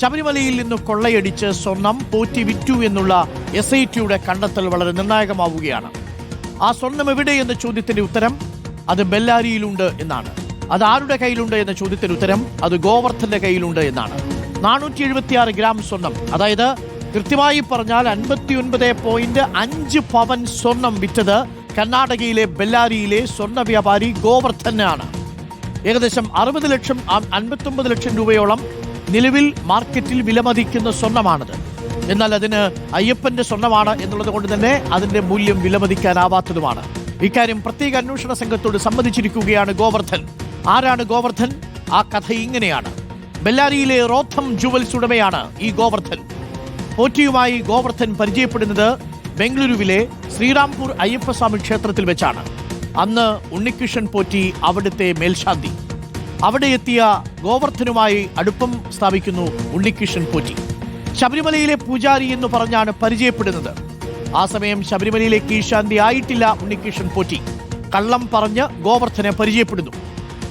ശബരിമലയിൽ നിന്ന് കൊള്ളയടിച്ച് സ്വർണം പോറ്റി വിറ്റു എന്നുള്ള എസ് ഐ ടിയുടെ കണ്ടെത്തൽ വളരെ നിർണായകമാവുകയാണ്. ആ സ്വർണം എവിടെ എന്ന ചോദ്യത്തിന്റെ ഉത്തരം അത് ബെല്ലാരിയിലുണ്ട് എന്നാണ്. അത് ആരുടെ കയ്യിലുണ്ട് എന്ന ചോദ്യത്തിന് ഉത്തരം അത് ഗോവർദ്ധന്റെ കയ്യിലുണ്ട് എന്നാണ്. നാനൂറ്റി എഴുപത്തിയാറ് ഗ്രാം സ്വർണം അതായത് കൃത്യമായി പറഞ്ഞാൽ അൻപത്തി ഒൻപത് പോയിന്റ് അഞ്ച് പവൻ സ്വർണം വിറ്റത് കർണാടകയിലെ ബെല്ലാരിയിലെ സ്വർണ വ്യാപാരി ഗോവർദ്ധനാണ്. ഏകദേശം അറുപത് ലക്ഷം അൻപത്തൊമ്പത് ലക്ഷം രൂപയോളം നിലവിൽ മാർക്കറ്റിൽ വിലമതിക്കുന്ന സ്വർണമാണത് എന്നാൽ അതിന് അയ്യപ്പന്റെ സ്വർണമാണ് എന്നുള്ളത് കൊണ്ട് തന്നെ അതിന്റെ മൂല്യം വിലമതിക്കാനാവാത്തതുമാണ്. ഇക്കാര്യം പ്രത്യേക അന്വേഷണ സംഘത്തോട് സമ്മതിച്ചിരിക്കുകയാണ് ഗോവർദ്ധൻ. ആരാണ് ഗോവർദ്ധൻ? ആ കഥ ഇങ്ങനെയാണ്. ബെല്ലാരിയിലെ റോത്തം ജുവൽസ് ഉടമയാണ് ഈ ഗോവർദ്ധൻ. പോറ്റിയുമായി ഗോവർദ്ധൻ പരിചയപ്പെടുന്നത് ബംഗളൂരുവിലെ ശ്രീറാംപൂർ അയ്യപ്പസ്വാമി ക്ഷേത്രത്തിൽ വെച്ചാണ്. അന്ന് ഉണ്ണികൃഷ്ണൻ പോറ്റി അവിടുത്തെ മേൽശാന്തി. അവിടെ എത്തിയ ഗോവർദ്ധനുമായി അടുപ്പം സ്ഥാപിക്കുന്നു ഉണ്ണികൃഷ്ണൻ പോറ്റി. ശബരിമലയിലെ പൂജാരി എന്ന് പറഞ്ഞാണ് പരിചയപ്പെടുന്നത്. ആ സമയം ശബരിമലയിലേക്ക് ഈശാന്തി ആയിട്ടില്ല ഉണ്ണികൃഷ്ണൻ പോറ്റി. കള്ളം പറഞ്ഞ് ഗോവർദ്ധനെ പരിചയപ്പെടുന്നു.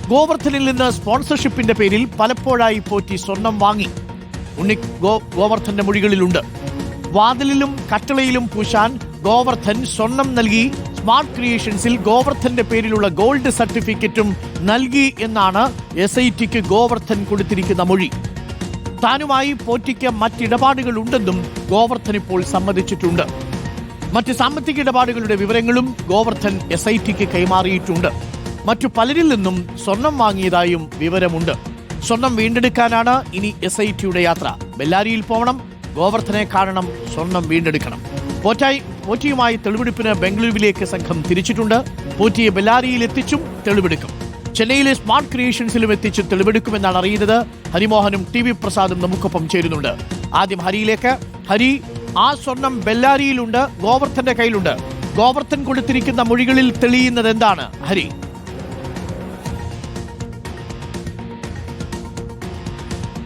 ഗോവർദ്ധനിൽ നിന്ന് സ്പോൺസർഷിപ്പിന്റെ പേരിൽ പലപ്പോഴായി പോറ്റി സ്വർണം വാങ്ങി. ഉണ്ണി ഗോ ഗോവർദ്ധന്റെ മൊഴികളിലുണ്ട് വാതിലിലും കട്ടളയിലും പൂശാൻ ഗോവർദ്ധൻ സ്വർണം നൽകി സ്മാർട്ട് ക്രിയേഷൻസിൽ ഗോവർദ്ധന്റെ പേരിലുള്ള ഗോൾഡ് സർട്ടിഫിക്കറ്റും നൽകി എന്നാണ് എസ് ഐ ടിക്ക് ഗോവർദ്ധൻ കൊടുത്തിരിക്കുന്ന മൊഴി. താനുമായി പോറ്റിക്ക് മറ്റിടപാടുകൾ ഉണ്ടെന്നും ഗോവർദ്ധൻ ഇപ്പോൾ സമ്മതിച്ചിട്ടുണ്ട്. മറ്റ് സാമ്പത്തിക ഇടപാടുകളുടെ വിവരങ്ങളും ഗോവർദ്ധൻ എസ് ഐ ടിക്ക് കൈമാറിയിട്ടുണ്ട്. മറ്റു പലരിൽ നിന്നും സ്വർണം വാങ്ങിയതായും വിവരമുണ്ട്. സ്വർണം വീണ്ടെടുക്കാനാണ് ഇനി എസ് ഐ ടിയുടെ യാത്ര. ബെല്ലാരിയിൽ പോകണം ഗോവർദ്ധനെ കാണണം. സ്വർണം വീണ്ടെടുക്കണം. പോറ്റായി പോറ്റിയുമായി തെളിവെടുപ്പിന് ബംഗളൂരുവിലേക്ക് സംഘം തിരിച്ചിട്ടുണ്ട്. പോറ്റിയെ ബെല്ലാരിയിൽ എത്തിച്ചും തെളിവെടുക്കും. ചെന്നൈയിലെ സ്മാർട്ട് ക്രിയേഷൻസിലും എത്തിച്ച് തെളിവെടുക്കുമെന്നാണ് അറിയുന്നത്. ഹരിമോഹനും ടി വി പ്രസാദും നമുക്കൊപ്പം ചേരുന്നുണ്ട്. ആദ്യം ഹരിയിലേക്ക്. ഹരി ആ സ്വർണം ബെല്ലാരിയിലുണ്ട് ഗോവർദ്ധന്റെ കയ്യിലുണ്ട്. ഗോവർദ്ധൻ കൊടുത്തിരിക്കുന്ന മൊഴികളിൽ തെളിയുന്നത് എന്താണ്? ഹരി.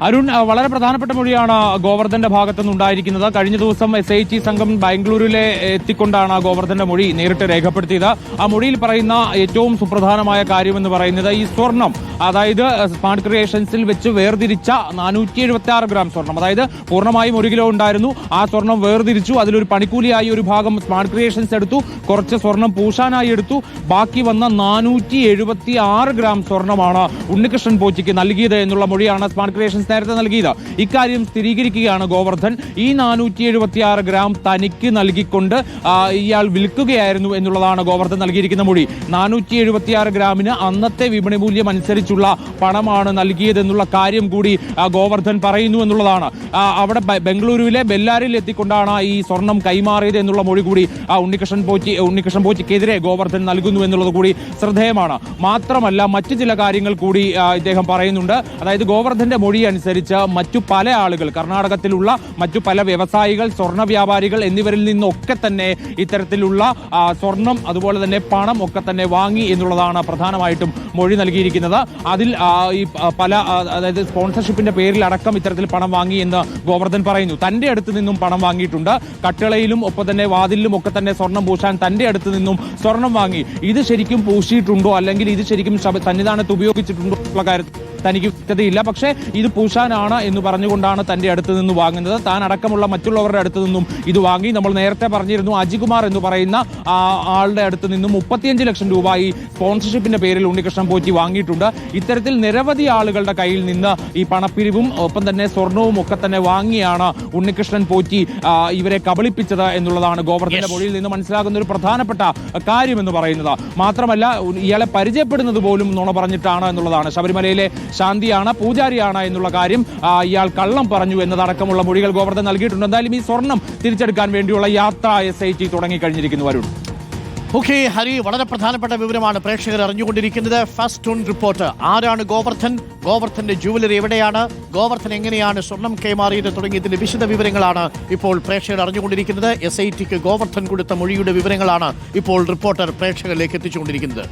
അരുൺ വളരെ പ്രധാനപ്പെട്ട മൊഴിയാണ് ഗോവർദ്ധന്റെ ഭാഗത്തു ഉണ്ടായിരിക്കുന്നത് കഴിഞ്ഞ ദിവസം എസ് ഐ ടി സംഘം ബാംഗ്ലൂരിലെ എത്തിക്കൊണ്ടാണ് ഗോവർദ്ധന്റെ മൊഴി നേരിട്ട് രേഖപ്പെടുത്തിയത്. ആ മൊഴിയിൽ പറയുന്ന ഏറ്റവും സുപ്രധാനമായ കാര്യമെന്ന് പറയുന്നത് ഈ സ്വർണം അതായത് സ്മാർട്ട് ക്രിയേഷൻസിൽ വെച്ച് വേർതിരിച്ച നാനൂറ്റി എഴുപത്തി ആറ് ഗ്രാം സ്വർണം അതായത് പൂർണമായും ഒരു കിലോ ഉണ്ടായിരുന്നു. ആ സ്വർണം വേർതിരിച്ചു. അതിലൊരു പണിക്കൂലിയായി ഒരു ഭാഗം സ്മാർട്ട് ക്രിയേഷൻസ് എടുത്തു. കുറച്ച് സ്വർണം പൂശാനായി എടുത്തു. ബാക്കി വന്ന നാനൂറ്റി എഴുപത്തി ആറ് ഗ്രാം സ്വർണമാണ് ഉണ്ണികൃഷ്ണൻ പോച്ചിക്ക് നൽകിയത് എന്നുള്ള മൊഴിയാണ് സ്മാർട്ട് ക്രിയേഷൻസ് നേരത്തെ നൽകിയത്. ഇക്കാര്യം സ്ഥിരീകരിക്കുകയാണ് ഗോവർദ്ധൻ. ഈ നാനൂറ്റി എഴുപത്തി ആറ് ഗ്രാം തനിക്ക് നൽകിക്കൊണ്ട് ഇയാൾ വിൽക്കുകയായിരുന്നു എന്നുള്ളതാണ് ഗോവർദ്ധൻ നൽകിയിരിക്കുന്ന മൊഴി. നാനൂറ്റി എഴുപത്തി ആറ് ഗ്രാമിന് അന്നത്തെ വിപണി മൂല്യം അനുസരിച്ചുള്ള പണമാണ് നൽകിയതെന്നുള്ള കാര്യം കൂടി ഗോവർദ്ധൻ പറയുന്നു എന്നുള്ളതാണ്. അവിടെ ബംഗളൂരുവിലെ ബെല്ലാരിൽ എത്തിക്കൊണ്ടാണ് ഈ സ്വർണം കൈമാറിയത് എന്നുള്ള മൊഴി കൂടി ഉണ്ണികൃഷ്ണൻ പോറ്റി ഉണ്ണികൃഷ്ണൻ പോറ്റിക്കെതിരെ ഗോവർദ്ധൻ നൽകുന്നു എന്നുള്ളത് കൂടി ശ്രദ്ധേയമാണ്. മാത്രമല്ല മറ്റു ചില കാര്യങ്ങൾ കൂടി ഇദ്ദേഹം പറയുന്നുണ്ട്. അതായത് ഗോവർദ്ധന്റെ മൊഴി അനുസരിച്ച് മറ്റു പല ആളുകൾ കർണാടകത്തിലുള്ള മറ്റു പല വ്യവസായികൾ സ്വർണ വ്യാപാരികൾ എന്നിവരിൽ നിന്നൊക്കെ തന്നെ ഇത്തരത്തിലുള്ള സ്വർണം അതുപോലെ തന്നെ പണം ഒക്കെ തന്നെ വാങ്ങി എന്നുള്ളതാണ് പ്രധാനമായിട്ടും മൊഴി നൽകിയിരിക്കുന്നത്. അതിൽ ഈ പല അതായത് സ്പോൺസർഷിപ്പിന്റെ പേരിൽ അടക്കം ഇത്തരത്തിൽ പണം വാങ്ങി എന്ന് ഗോവർദ്ധൻ പറയുന്നു. തന്റെ അടുത്ത് നിന്നും പണം വാങ്ങിയിട്ടുണ്ട്. കട്ടളയിലും ഒപ്പം തന്നെ വാതിലിലും ഒക്കെ തന്നെ സ്വർണം പൂശാൻ തന്റെ അടുത്ത് നിന്നും സ്വർണം വാങ്ങി. ഇത് ശരിക്കും പൂശിയിട്ടുണ്ടോ? അല്ലെങ്കിൽ ഇത് ശരിക്കും സന്നിധാനത്ത് ഉപയോഗിച്ചിട്ടുണ്ടോ? എന്നുള്ള കാര്യത്തിൽ തനിക്ക് വ്യക്തതയില്ല പക്ഷേ ഇത് പൂശാനാണ് എന്ന് പറഞ്ഞുകൊണ്ടാണ് തന്റെ അടുത്ത് നിന്ന് വാങ്ങുന്നത്. താൻ അടക്കമുള്ള മറ്റുള്ളവരുടെ അടുത്ത് നിന്നും ഇത് വാങ്ങി. നമ്മൾ നേരത്തെ പറഞ്ഞിരുന്നു അജികുമാർ എന്ന് പറയുന്ന ആളുടെ അടുത്ത് നിന്നും മുപ്പത്തിയഞ്ച് ലക്ഷം രൂപ ഈ സ്പോൺസർഷിപ്പിന്റെ പേരിൽ ഉണ്ണികൃഷ്ണൻ പോറ്റി വാങ്ങിയിട്ടുണ്ട്. ഇത്തരത്തിൽ നിരവധി ആളുകളുടെ കയ്യിൽ നിന്ന് ഈ പണപ്പിരിവും ഒപ്പം തന്നെ സ്വർണവും ഒക്കെ തന്നെ വാങ്ങിയാണ് ഉണ്ണികൃഷ്ണൻ പോറ്റി ഇവരെ കബളിപ്പിച്ചത് എന്നുള്ളതാണ് ഗോവർദ്ധന്റെ മൊഴിയിൽ നിന്ന് മനസ്സിലാകുന്ന ഒരു പ്രധാനപ്പെട്ട കാര്യം എന്ന് പറയുന്നത്. മാത്രമല്ല ഇയാളെ പരിചയപ്പെടുന്നത് പോലും നുണ പറഞ്ഞിട്ടാണ് എന്നുള്ളതാണ്. ശബരിമലയിലെ ശാന്തിയാണ് പൂജാരിയാണ് എന്നുള്ള കാര്യം ഇയാൾ കള്ളം പറഞ്ഞു എന്നതടക്കമുള്ള മൊഴികൾ ഗോവർദ്ധൻ നൽകിയിട്ടുണ്ട്. എന്തായാലും ഈ സ്വർണം തിരിച്ചെടുക്കാൻ വേണ്ടിയുള്ള യാത്ര എസ് ഐ ടി തുടങ്ങിക്കഴിഞ്ഞിരിക്കുന്നു വരുൺ ഓക്കെ ഹരി വളരെ പ്രധാനപ്പെട്ട വിവരമാണ് പ്രേക്ഷകർ അറിഞ്ഞുകൊണ്ടിരിക്കുന്നത്. ഫസ്റ്റ് ഓൺ റിപ്പോർട്ട് ആരാണ് ഗോവർദ്ധൻ? ഗോവർദ്ധന്റെ ജുവലറി എവിടെയാണ്? ഗോവർദ്ധൻ എങ്ങനെയാണ് സ്വർണം കൈമാറിയത് തുടങ്ങിയ ഇതിന്റെ വിശദ വിവരങ്ങളാണ് ഇപ്പോൾ പ്രേക്ഷകർ അറിഞ്ഞുകൊണ്ടിരിക്കുന്നത്. എസ് ഐ ടിക്ക് ഗോവർദ്ധൻ കൊടുത്ത മൊഴിയുടെ വിവരങ്ങളാണ് ഇപ്പോൾ റിപ്പോർട്ടർ പ്രേക്ഷകരിലേക്ക് എത്തിച്ചുകൊണ്ടിരിക്കുന്നത്.